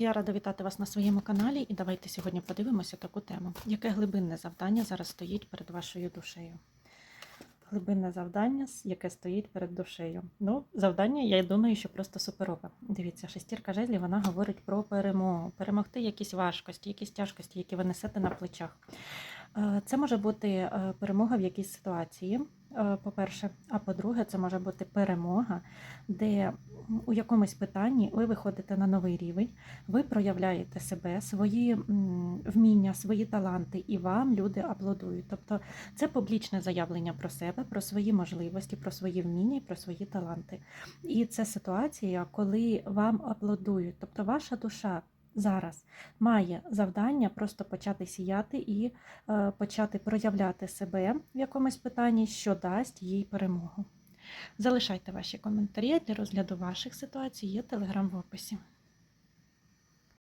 Я рада вітати вас на своєму каналі і давайте сьогодні подивимося таку тему. Яке глибинне завдання зараз стоїть перед вашою душею? Глибинне завдання, яке стоїть перед душею. Ну, завдання, я думаю, що просто суперове. Дивіться, шестірка жезлів, вона говорить про перемогу, перемогти якісь важкості, якісь тяжкості, які ви несете на плечах. Е, Це може бути е, перемога в якійсь ситуації, е, по-перше. А по-друге, це може бути перемога, де у якомусь питанні ви виходите на новий рівень, ви проявляєте себе, свої вміння, свої таланти, і вам люди аплодують. Тобто це публічне заявлення про себе, про свої можливості, про свої вміння і про свої таланти. І це ситуація, коли вам аплодують. Тобто ваша душа зараз має завдання просто почати сіяти і е, почати проявляти себе в якомусь питанні, що дасть їй перемогу. Залишайте ваші коментарі для розгляду ваших ситуацій, є телеграм в описі.